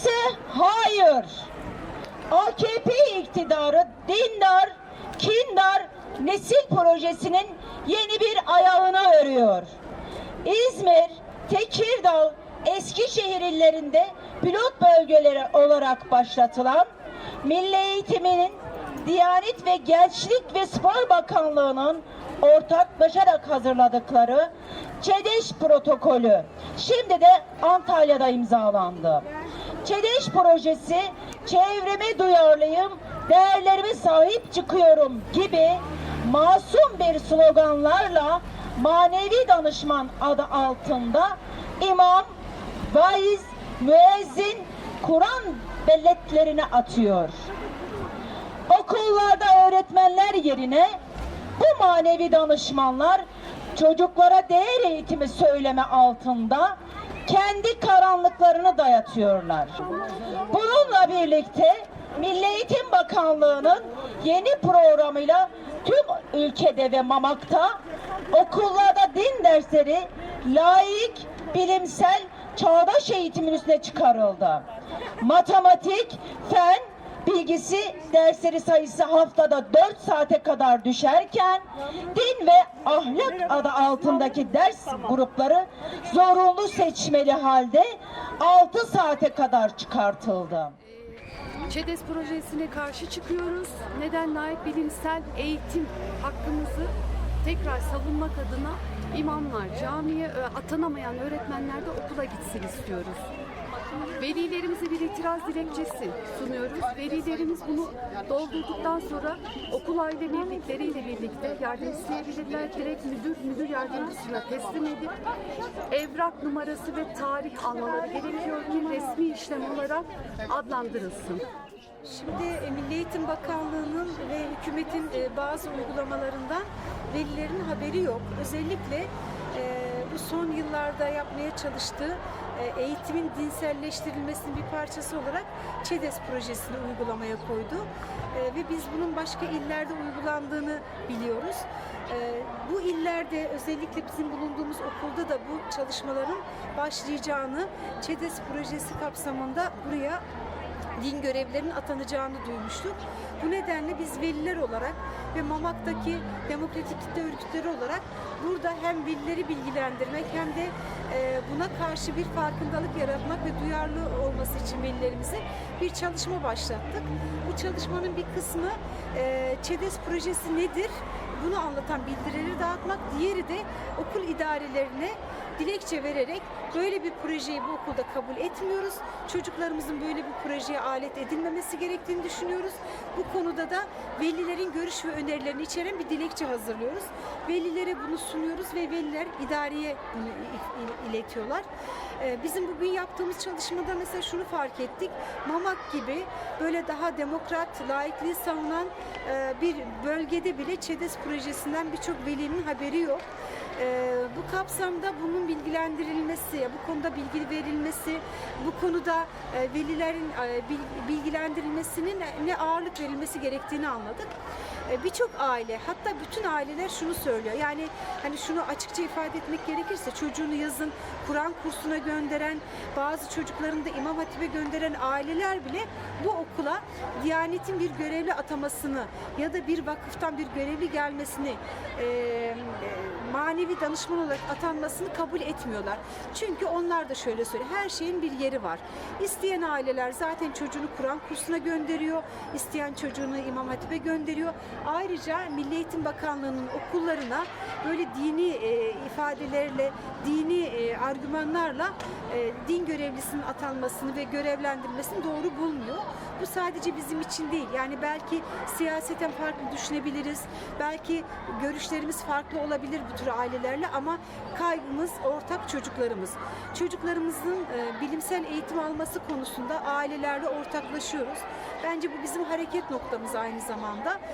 ise hayır. AKP iktidarı dindar, kindar nesil projesinin yeni bir ayağını örüyor. İzmir, Tekirdağ, Eskişehir illerinde pilot bölgeleri olarak başlatılan Milli Eğitiminin Diyanet ve Gençlik ve Spor Bakanlığı'nın ortaklaşarak hazırladıkları ÇEDEŞ protokolü şimdi de Antalya'da imzalandı. ÇEDEŞ projesi çevreme duyarlıyım, değerlerime sahip çıkıyorum gibi masum bir sloganlarla manevi danışman adı altında imam, vaiz, müezzin, Kur'an belletlerini atıyor. Okullarda öğretmenler yerine bu manevi danışmanlar çocuklara değer eğitimi söyleme altında kendi karanlıklarını dayatıyorlar. Bununla birlikte Milli Eğitim Bakanlığı'nın yeni programıyla tüm ülkede ve Mamak'ta okullarda din dersleri layık, bilimsel, çağdaş eğitimin üstüne çıkarıldı. Matematik, fen, bilgisi dersleri sayısı haftada 4 saate kadar düşerken din ve ahlak adı altındaki ders grupları zorunlu seçmeli halde 6 saate kadar çıkartıldı. ÇEDES projesine karşı çıkıyoruz. Neden layık bilimsel eğitim hakkımızı tekrar savunmak adına imamlar, camiye atanamayan öğretmenler de okula gitsin istiyoruz. Velilerimize bir itiraz dilekçesi sunuyoruz. Velilerimiz bunu doldurduktan sonra okul aile birlikleriyle birlikte yardım isteyebilirler. Direkt müdür, müdür yardımcısına teslim edip evrak numarası ve tarih almaları gerekiyor ki resmi işlem olarak adlandırılsın. Şimdi e, Milli Eğitim Bakanlığı'nın ve hükümetin e, bazı uygulamalarından velilerin haberi yok. Özellikle bu son yıllarda yapmaya çalıştığı e, eğitimin dinselleştirilmesinin bir parçası olarak ÇEDES projesini uygulamaya koydu. E, Ve biz bunun başka illerde uygulandığını biliyoruz. E, Bu illerde özellikle bizim bulunduğumuz okulda da bu çalışmaların başlayacağını ÇEDES projesi kapsamında buraya din görevlilerinin atanacağını duymuştuk. Bu nedenle biz veliler olarak ve Mamak'taki demokratik kitle örgütleri olarak burada hem velileri bilgilendirmek hem de e, buna karşı bir farkındalık yaratmak ve duyarlı olması için velilerimize bir çalışma başlattık. Bu çalışmanın bir kısmı e, ÇEDES projesi nedir? Bunu anlatan bildirileri dağıtmak, diğeri de okul idarelerine dilekçe vererek böyle bir projeyi bu okulda kabul etmiyoruz. Çocuklarımızın böyle bir projeye alet edilmemesi gerektiğini düşünüyoruz. Bu konuda da velilerin görüş ve önerilerini içeren bir dilekçe hazırlıyoruz. Velilere bunu sunuyoruz ve veliler idareye bunu il- il- iletiyorlar. Ee, Bizim bugün yaptığımız çalışmada mesela şunu fark ettik. Mamak gibi böyle daha demokrat, laikliği savunan e, bir bölgede bile ÇEDES projesinden birçok velinin haberi yok. Ee, bu kapsamda bunun bilgilendirilmesi, bu konuda bilgi verilmesi, bu konuda e, velilerin e, bil- bilgilendirilmesinin ne ağırlık verilmesi gerektiğini anladık. E, Birçok aile, hatta bütün aileler şunu söylüyor. Yani hani şunu açıkça ifade etmek gerekirse çocuğunu yazın Kur'an kursuna gönderen, bazı çocuklarını da İmam Hatip'e gönderen aileler bile bu okula Diyanet'in bir görevli atamasını ya da bir vakıftan bir görevli gelmesini e, e, manevi danışman olarak atanmasını kabul etmiyorlar. Çünkü onlar da şöyle söylüyor. Her şeyin bir yeri var. İsteyen aileler zaten çocuğunu Kur'an kursuna gönderiyor. isteyen çocuğunu İmam Hatip'e gönderiyor. Ayrıca Milli Eğitim Bakanlığı'nın okullarına böyle dini e, ifadelerle, dini e, argümanlarla e, din görevlisinin atanmasını ve görevlendirilmesini doğru bulmuyor. Bu sadece bizim için değil. Yani belki siyaseten farklı düşünebiliriz. Belki görüşlerimiz farklı olabilir bu tür ailelerle ama kaygımız ortak çocuklarımız. Çocuklarımızın e, bilimsel eğitim alması konusunda ailelerle ortaklaşıyoruz. Bence bu bizim hareket noktamız aynı zamanda.